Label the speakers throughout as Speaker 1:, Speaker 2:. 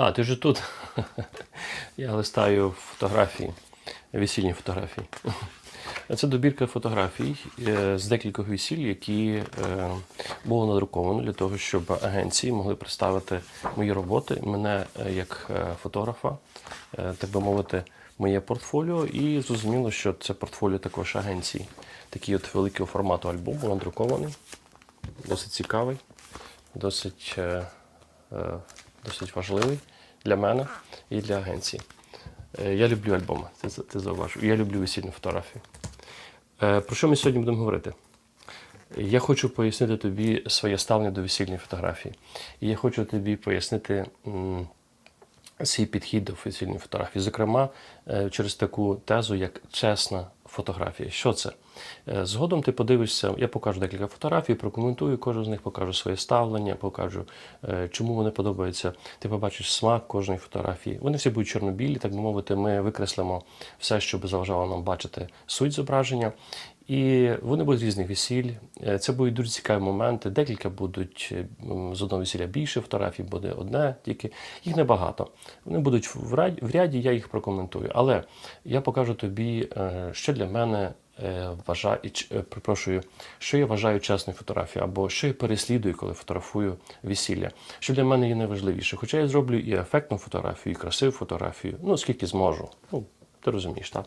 Speaker 1: А, ти вже тут. Я листаю фотографії, весільні фотографії. Це добірка фотографій е, з декількох весіль, які е, було надруковано для того, щоб агенції могли представити мої роботи, мене е, як фотографа, так би мовити, моє портфоліо. І зрозуміло, що це портфоліо також агенції. Такий от великого формату альбом надрукований, досить цікавий, досить, досить важливий для мене і для агенції. Е, Я люблю альбоми, ти, ти зауважив. Я люблю весільні фотографії. Е, Про що ми сьогодні будемо говорити? Я хочу пояснити тобі своє ставлення до весільної фотографії. І я хочу тобі пояснити свій підхід до весільної фотографії. Зокрема, е, через таку тезу, як чесна фотографія. Що це? Е, Згодом ти подивишся, я покажу декілька фотографій, прокоментую кожен з них, покажу своє ставлення, покажу, е, чому вони подобаються. Ти побачиш смак кожної фотографії. Вони всі будуть чорно-білі, так би мовити, ми викреслимо все, що би заважало нам бачити суть зображення. І вони будуть різних весіль. Е, Це будуть дуже цікаві моменти. Декілька будуть е, з одного весілля більше фотографій, буде одне тільки. Їх небагато. Вони будуть в ряді, я їх прокоментую. Але я покажу тобі, е, що для мене вважаю, припрошую, що я вважаю чесною фотографією, або що я переслідую, коли фотографую весілля. Що для мене є найважливіше. Хоча я зроблю і ефектну фотографію, і красиву фотографію, ну скільки зможу. Ну, ти розумієш, так?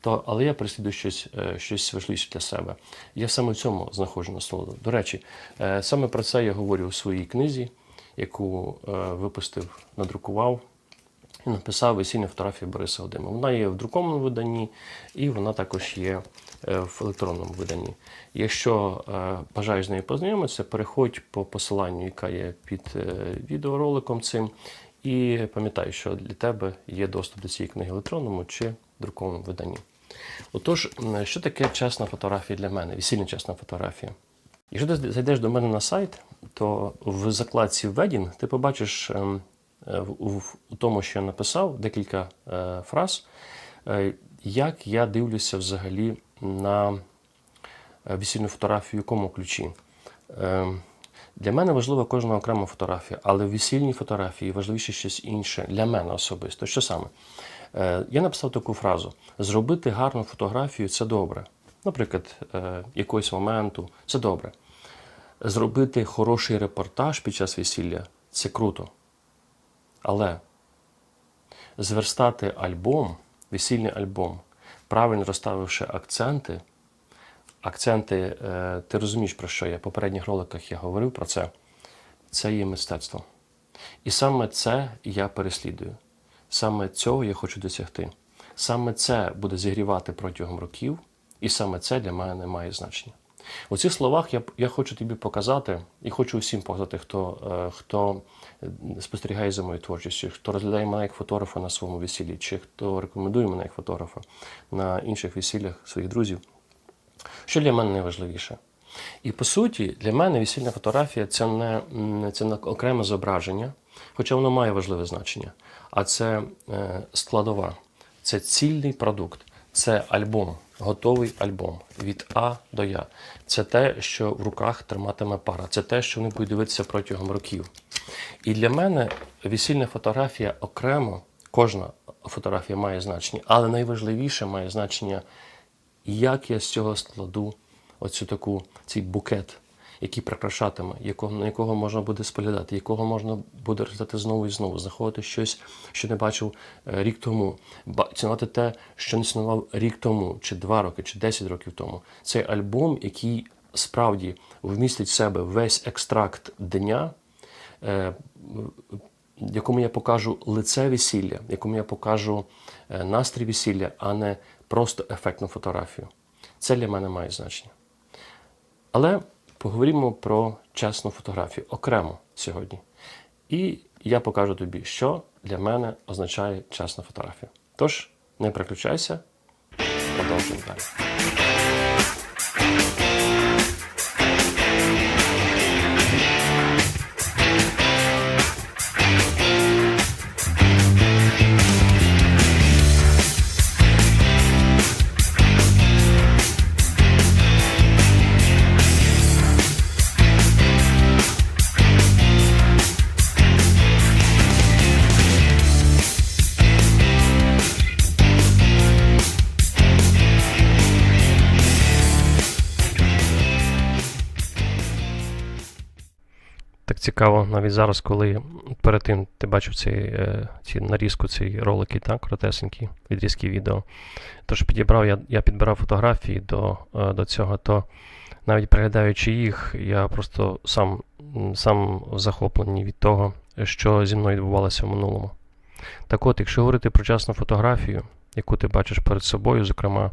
Speaker 1: То, але я переслідую щось, е, щось важливіше для себе. Я саме в цьому знаходжу насолоду. До речі, е, саме про це я говорю у своїй книзі, яку е, випустив, надрукував і написав весільні фотографії Бориса Одима. Вона є в друкованому виданні, і вона також є в електронному виданні. Якщо бажаєш з нею познайомитися, переходь по посиланню, яка є під відеороликом цим. І пам'ятай, що для тебе є доступ до цієї книги в електронному чи друкованому виданні. Отож, що таке чесна фотографія для мене, весільна чесна фотографія? Якщо ти зайдеш до мене на сайт, то в закладці Wedding ти побачиш ем, е, у тому, що я написав, декілька е, фраз, е, як я дивлюся взагалі на весільну фотографію, в якому ключі. Для мене важлива кожна окрема фотографія, але в весільній фотографії важливіше щось інше для мене особисто. Що саме? Е, Я написав таку фразу: зробити гарну фотографію це добре. Наприклад, е, якогось моменту це добре. Зробити хороший репортаж під час весілля це круто. Але зверстати альбом, весільний альбом, правильно розставивши акценти, акценти, е, ти розумієш про що я? В попередніх роликах я говорив про це. Це є мистецтво. І саме це я переслідую. Саме цього я хочу досягти. Саме це буде зігрівати протягом років, і саме це для мене не має значення. У цих словах я, я хочу тобі показати, і хочу усім показати, хто, е, хто спостерігає за моєю творчістю, хто розглядає мене як фотографа на своєму весіллі, чи хто рекомендує мене як фотографа на інших весіллях своїх друзів. Що для мене найважливіше? І по суті, для мене весільна фотографія це не, це не окреме зображення, хоча воно має важливе значення. А це е, складова, це цільний продукт, це альбом, готовий альбом від А до Я. Це те, що в руках триматиме пара, це те, що вони будуть дивитися протягом років. І для мене весільна фотографія окремо, кожна фотографія має значення, але найважливіше має значення як я з цього складу оцю таку, цей букет, який прикрашатиме, якого, на якого можна буде споглядати, якого можна буде розглядати знову і знову, знаходити щось, що не бачив е, рік тому, цінувати те, що не цінував рік тому, чи два роки, чи 10 років тому. Цей альбом, який справді вмістить в себе весь екстракт дня, е, якому я покажу лице весілля, якому я покажу е, настрій весілля, а не просто ефектну фотографію. Це для мене має значення. Але поговоримо про чесну фотографію окремо сьогодні. І я покажу тобі, що для мене означає чесна фотографія. Тож, не переключайся, продовжуємо далі. Цікаво навіть зараз, коли перед тим ти бачив цей, е, ці нарізку, ці ролики, так, коротесенькі, відрізки відео. Тож підібрав, я, я підбирав фотографії до, е, до цього, то навіть переглядаючи їх, я просто сам, сам захоплений від того, що зі мною відбувалося в минулому. Так от, якщо говорити про часну фотографію, яку ти бачиш перед собою, зокрема,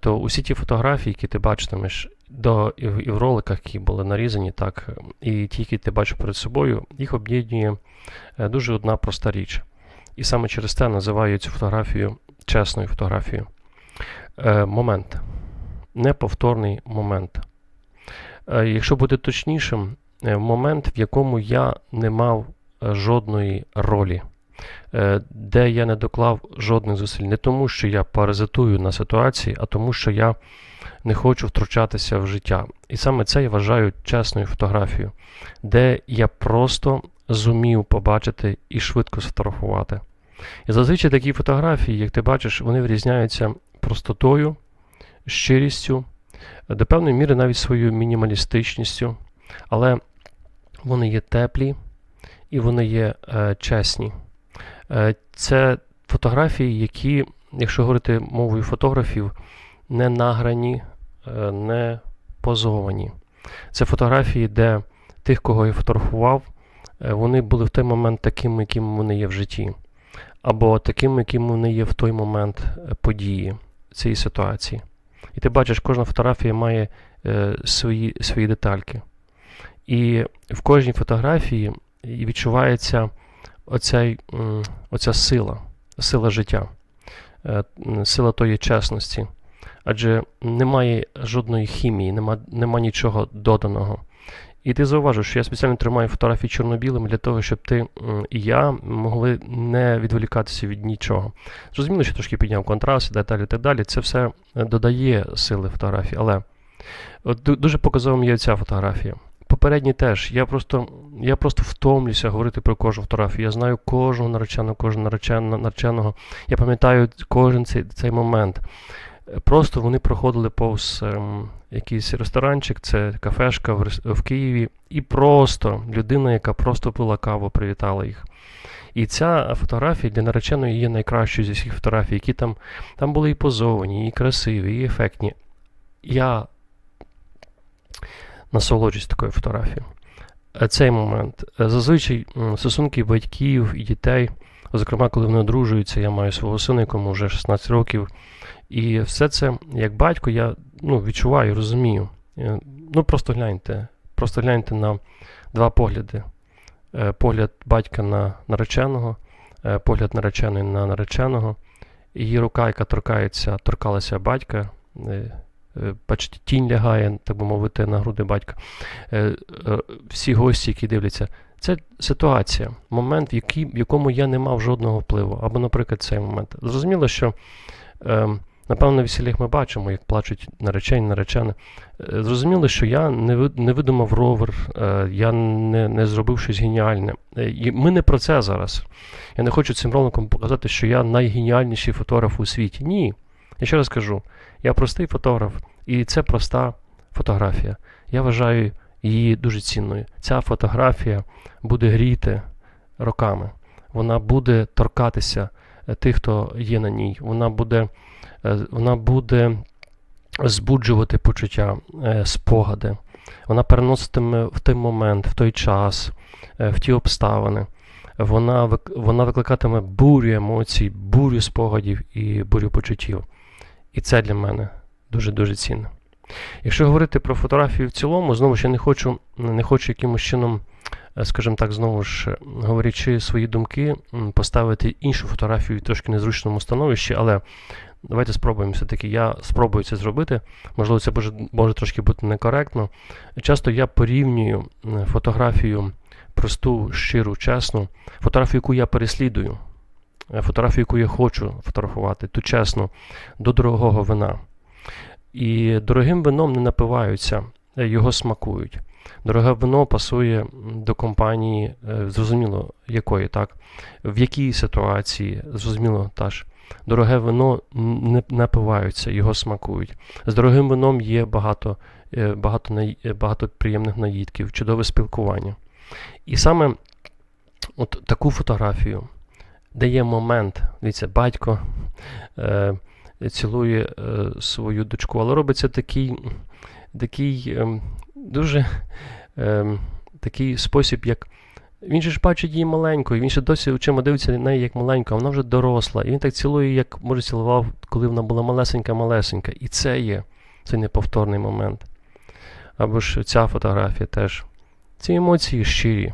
Speaker 1: то усі ті фотографії, які ти бачитимеш до, і, в, роликах, які були нарізані, так, і ті, які ти бачиш перед собою, їх об'єднує е, дуже одна проста річ. І саме через те називаю цю фотографію чесною фотографією. Е, момент. Неповторний момент. Е, якщо бути точнішим, е, момент, в якому я не мав е, жодної ролі, е, де я не доклав жодних зусиль. Не тому, що я паразитую на ситуації, а тому, що я не хочу втручатися в життя. І саме це я вважаю чесною фотографією, де я просто зумів побачити і швидко сфотографувати. І зазвичай такі фотографії, як ти бачиш, вони вирізняються простотою, щирістю, до певної міри навіть своєю мінімалістичністю, але вони є теплі і вони є е, чесні. Е, це фотографії, які, якщо говорити мовою фотографів, не награні, е, не позовані. Це фотографії, де тих, кого я фотографував, е, вони були в той момент такими, якими вони є в житті, або такими, якими вони є в той момент події цієї ситуації. І ти бачиш, кожна фотографія має свої, свої детальки. І в кожній фотографії відчувається оця, оця сила, сила життя, е, сила тої чесності. Адже немає жодної хімії, нема, нема нічого доданого. І ти зауважиш, що я спеціально тримаю фотографії чорно-білими для того, щоб ти і я могли не відволікатися від нічого. Зрозуміло, що трошки підняв контраст, і так далі, так далі. Це все додає сили фотографії. Але от дуже показовим є ця фотографія. Попередні теж. Я просто я просто втомлюся говорити про кожну фотографію. Я знаю кожного нареченого, кожного нареченого. Я пам'ятаю кожен цей, цей момент. Просто вони проходили повз ем, якийсь ресторанчик, це кафешка в, в Києві, і просто людина, яка просто пила каву, привітала їх. І ця фотографія для нареченої є найкращою зі всіх фотографій, які там там були і позовані, і красиві, і ефектні. Я насолоджуюсь такою фотографією. Цей момент. Зазвичай стосунки батьків і дітей, зокрема, коли вони одружуються, я маю свого сина, якому вже 16 років. І все це, як батько, я ну, відчуваю, розумію. Ну, просто гляньте. Просто гляньте на два погляди. Погляд батька на нареченого, погляд нареченої на нареченого. Її рука, яка торкається, торкалася батька. Бачите, тінь лягає, так би мовити, на груди батька. Всі гості, які дивляться, це ситуація, момент, в, який, в якому я не мав жодного впливу. Або, наприклад, цей момент. Зрозуміло, що. Напевно, на весіллях ми бачимо, як плачуть наречені, наречені. Зрозуміло, що я не видумав ровер, я не не зробив щось геніальне. І Ми не про це зараз. Я не хочу цим роликом показати, що я найгеніальніший фотограф у світі. Ні. Я ще раз кажу, я простий фотограф, і це проста фотографія. Я вважаю її дуже цінною. Ця фотографія буде гріти роками. Вона буде торкатися тих, хто є на ній. Вона буде вона буде збуджувати почуття, спогади. Вона переноситиме в той момент, в той час, в ті обставини. Вона вона викликатиме бурю емоцій, бурю спогадів і бурю почуттів. І це для мене дуже-дуже цінно. Якщо говорити про фотографію в цілому, знову ж я не хочу не хочу якимось чином, скажімо так, знову ж говорячи свої думки, поставити іншу фотографію в трошки незручному становищі, але давайте спробуємо все-таки. Я спробую це зробити. Можливо, це може, може трошки бути некоректно. Часто я порівнюю фотографію просту, щиру, чесну, фотографію, яку я переслідую, фотографію, яку я хочу фотографувати, ту чесну, до дорогого вина. І дорогим вином не напиваються, його смакують. Дороге вино пасує до компанії, зрозуміло, якої, так? В якій ситуації, зрозуміло, теж. Дороге вино не напиваються, його смакують. З дорогим вином є багато багато, багато приємних наїдків, чудове спілкування. І саме от таку фотографію, де є момент, дивіться, батько е, цілує е, свою дочку, але робиться такий, такий ем, дуже ем, такий спосіб, як. Він же ж бачить її маленькою, він ще досі очима дивиться на неї як маленька, а вона вже доросла. І він так цілує, як може цілував, коли вона була малесенька-малесенька. І це є цей неповторний момент. Або ж ця фотографія теж. Ці емоції щирі.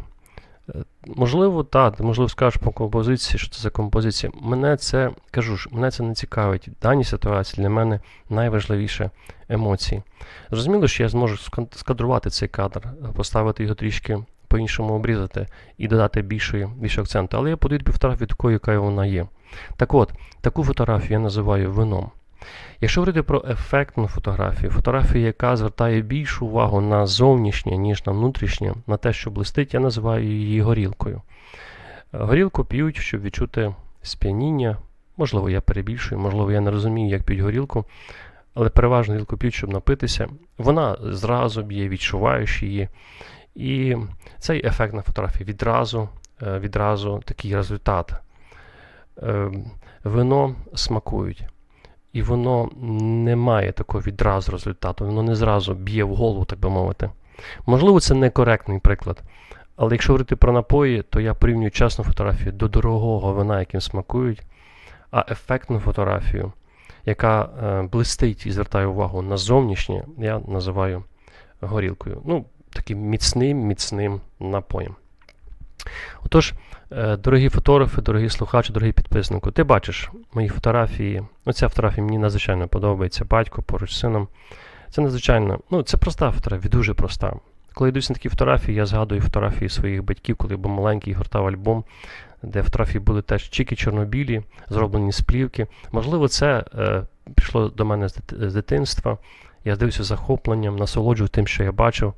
Speaker 1: Можливо, так, можливо, скажеш по композиції, що це за композиція. Мене це кажу ж, мене це не цікавить. В даній ситуації для мене найважливіше емоції. Зрозуміло, що я зможу скадрувати цей кадр, поставити його трішки по-іншому обрізати і додати більшої, більше акценту. Але я подаю фотографію такою, яка вона є. Так от, таку фотографію я називаю вином. Якщо говорити про ефектну фотографію, фотографію, яка звертає більшу увагу на зовнішнє, ніж на внутрішнє, на те, що блистить, я називаю її горілкою. Е, Горілку п'ють, щоб відчути сп'яніння. Можливо, я перебільшую, можливо, я не розумію, як п'ють горілку, але переважно горілку п'ють, щоб напитися. Вона зразу б'є, відчуваєш її. І цей ефект на фотографії відразу, е, відразу такий результат. Е, Вино смакують. І воно не має такого відразу результату, воно не зразу б'є в голову, так би мовити. Можливо, це некоректний приклад. Але якщо говорити про напої, то я порівнюю чесну фотографію до дорогого вина, яким смакують, а ефектну фотографію, яка е, блистить і звертає увагу на зовнішнє, я називаю горілкою. Ну, таким міцним, міцним напоєм. Отож, е, дорогі фотографи, дорогі слухачі, дорогі підписники, ти бачиш мої фотографії. Оця фотографія мені надзвичайно подобається. Батько поруч з сином. Це надзвичайно, ну, це проста фотографія, дуже проста. Коли йдусь на такі фотографії, я згадую фотографії своїх батьків, коли я був маленький, гортав альбом, де фотографії були теж чіки чорнобілі, зроблені з плівки. Можливо, це е, пішло до мене з дитинства. Я дивився захопленням, насолоджував тим, що я бачив.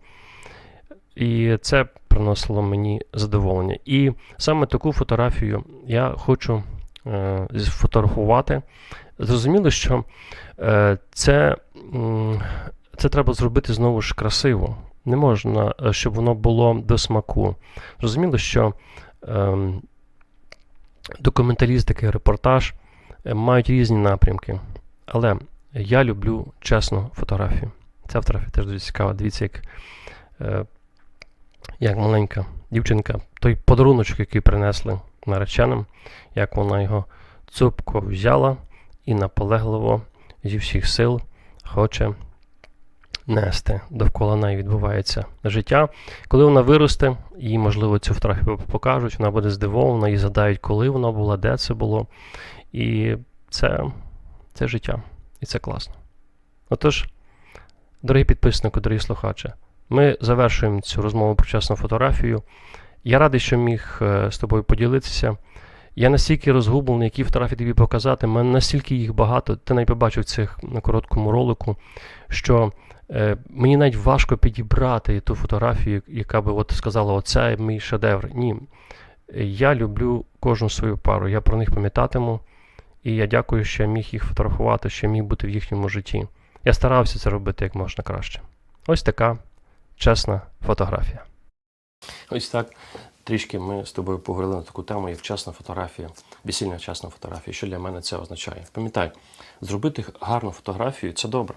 Speaker 1: І це приносило мені задоволення. І саме таку фотографію я хочу е, сфотографувати. Зрозуміло, що е, це, це треба зробити знову ж красиво. Не можна, е, щоб воно було до смаку. Зрозуміло, що е, документалістика і репортаж мають різні напрямки. Але я люблю чесну фотографію. Ця фотографія теж дуже цікава. Дивіться, як, е, як маленька дівчинка, той подаруночок, який принесли нареченим, як вона його цупко взяла і наполегливо зі всіх сил хоче нести. Довкола неї відбувається життя. Коли вона виросте, їй, можливо, цю фотографію покажуть, вона буде здивована і згадають, коли вона була, де це було. І це, це життя. І це класно. Отож, дорогі підписники, дорогі слухачі, ми завершуємо цю розмову про чесну фотографію. Я радий, що міг е, з тобою поділитися. Я настільки розгублений, які фотографії тобі показати. У мене настільки їх багато, ти навіть побачив цих на короткому ролику, що е, мені навіть важко підібрати ту фотографію, яка би от сказала, оце мій шедевр. Ні. Я люблю кожну свою пару, я про них пам'ятатиму. І я дякую, що я міг їх фотографувати, що я міг бути в їхньому житті. Я старався це робити як можна краще. Ось така чесна фотографія. Ось так. Трішки ми з тобою поговорили на таку тему, як чесна фотографія, весільна чесна фотографія. Що для мене це означає? Пам'ятай, зробити гарну фотографію це добре.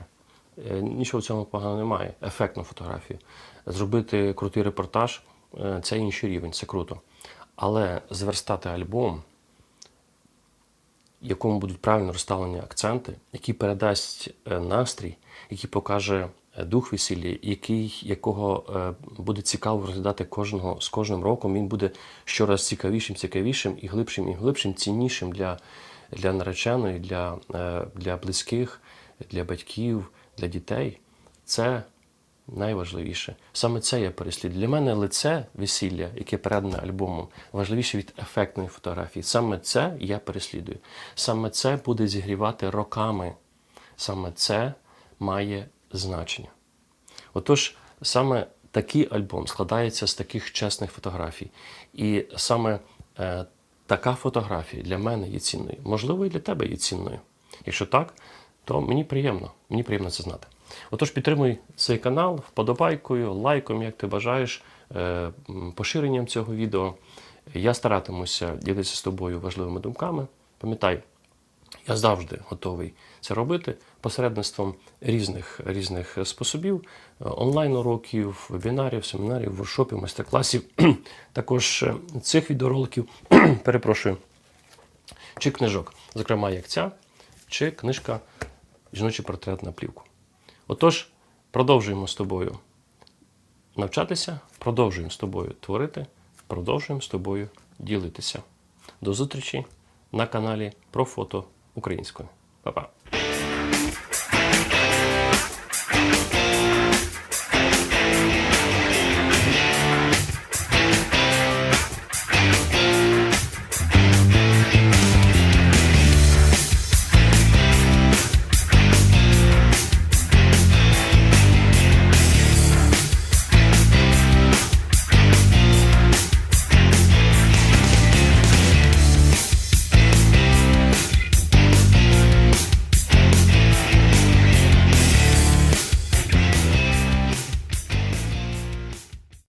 Speaker 1: Е, Нічого в цьому поганого немає. Ефектну фотографію. Зробити крутий репортаж е, це інший рівень, це круто. Але зверстати альбом, в якому будуть правильно розставлені акценти, який передасть е, настрій, який покаже дух весілля, який, якого е, буде цікаво розглядати кожного з кожним роком. Він буде щораз цікавішим, цікавішим і глибшим, і глибшим, ціннішим для, для нареченої, для, е, для близьких, для батьків, для дітей. Це найважливіше. Саме це я переслідую. Для мене лице весілля, яке передане альбомом, важливіше від ефектної фотографії. Саме це я переслідую. Саме це буде зігрівати роками. Саме це має значення. Отож, саме такий альбом складається з таких чесних фотографій. І саме е, така фотографія для мене є цінною. Можливо, і для тебе є цінною. Якщо так, то мені приємно. Мені приємно це знати. Отож, підтримуй цей канал вподобайкою, лайком, як ти бажаєш. е, поширенням цього відео. Я старатимуся ділитися з тобою важливими думками. Пам'ятай, я завжди готовий це робити посередництвом різних, різних способів: е, онлайн-уроків, вебінарів, семінарів, воркшопів, майстер-класів. Також е, цих відеороликів, перепрошую, чи книжок, зокрема, як ця, чи книжка Жіночий портрет на плівку. Отож, продовжуємо з тобою навчатися, продовжуємо з тобою творити, продовжуємо з тобою ділитися. До зустрічі на каналі про фото українською. Па-па!